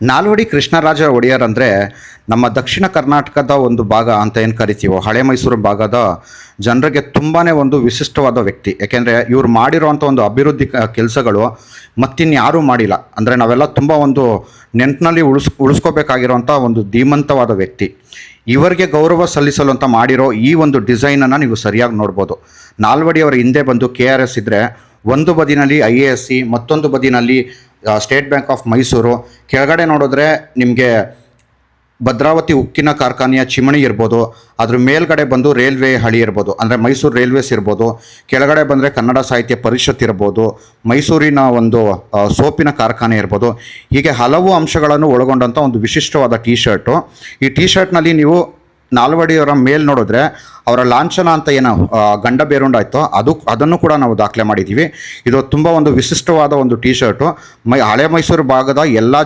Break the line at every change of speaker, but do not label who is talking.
ನಾಲ್ವಡಿ ಕೃಷ್ಣರಾಜ ಒಡೆಯರ್ ಅಂದರೆ ನಮ್ಮ ದಕ್ಷಿಣ ಕರ್ನಾಟಕದ ಒಂದು ಭಾಗ ಅಂತ ಏನು ಕರಿತೀವೋ, ಹಳೆ ಮೈಸೂರು ಭಾಗದ ಜನರಿಗೆ ತುಂಬಾ ಒಂದು ವಿಶಿಷ್ಟವಾದ ವ್ಯಕ್ತಿ. ಯಾಕೆಂದರೆ ಇವ್ರು ಮಾಡಿರೋವಂಥ ಒಂದು ಅಭಿವೃದ್ಧಿ ಕೆಲಸಗಳು ಮತ್ತಿನ್ಯಾರೂ ಮಾಡಿಲ್ಲ. ಅಂದರೆ ನಾವೆಲ್ಲ ತುಂಬ ಒಂದು ನೆಂಟಿನಲ್ಲಿ ಉಳಿಸ್, ಉಳಿಸ್ಕೋಬೇಕಾಗಿರೋಂಥ ಒಂದು ಧೀಮಂತವಾದ ವ್ಯಕ್ತಿ. ಇವರಿಗೆ ಗೌರವ ಸಲ್ಲಿಸಲು ಅಂತ ಮಾಡಿರೋ ಈ ಒಂದು ಡಿಸೈನನ್ನು ನೀವು ಸರಿಯಾಗಿ ನೋಡ್ಬೋದು. ನಾಲ್ವಡಿ ಅವರ ಹಿಂದೆ ಬಂದು ಕೆ ಆರ್ ಎಸ್ ಇದ್ದರೆ ಒಂದು ಬದಿನಲ್ಲಿ ಐ ಎ ಎಸ್ ಸಿ, ಮತ್ತೊಂದು ಬದಿನಲ್ಲಿ ಸ್ಟೇಟ್ ಬ್ಯಾಂಕ್ ಆಫ್ ಮೈಸೂರು ಕೆಳಗಡೆ ನೋಡಿದ್ರೆ ನಿಮಗೆ ಭದ್ರಾವತಿ ಉಕ್ಕಿನ ಕಾರ್ಖಾನೆಯ ಚಿಮಣಿ ಇರ್ಬೋದು, ಅದ್ರ ಮೇಲ್ಗಡೆ ಬಂದು ರೈಲ್ವೆ ಹಳಿ ಇರ್ಬೋದು, ಅಂದರೆ ಮೈಸೂರು ರೈಲ್ವೇಸ್ ಇರ್ಬೋದು, ಕೆಳಗಡೆ ಬಂದರೆ ಕನ್ನಡ ಸಾಹಿತ್ಯ ಪರಿಷತ್ ಇರ್ಬೋದು, ಮೈಸೂರಿನ ಒಂದು ಸೋಪಿನ ಕಾರ್ಖಾನೆ ಇರ್ಬೋದು. ಹೀಗೆ ಹಲವು ಅಂಶಗಳನ್ನು ಒಳಗೊಂಡಂಥ ಒಂದು ವಿಶಿಷ್ಟವಾದ ಟೀ ಶರ್ಟು ಈ ಟೀ ಶರ್ಟ್ನಲ್ಲಿ ನೀವು ನಾಲ್ವಡಿಯವರ ಮೇಲ್ ನೋಡಿದ್ರೆ ಅವರ ಲಾಂಛನ ಅಂತ ಏನು ಗಂಡ ಬೇರುಂಡಾಯ್ತೋ ಅದು, ಅದನ್ನು ಕೂಡ ನಾವು ದಾಖಲೆ ಮಾಡಿದ್ದೀವಿ. ಇದು ತುಂಬ ಒಂದು ವಿಶಿಷ್ಟವಾದ ಒಂದು ಟೀ ಶರ್ಟು ಮೈ, ಹಳೆ ಮೈಸೂರು ಭಾಗದ ಎಲ್ಲ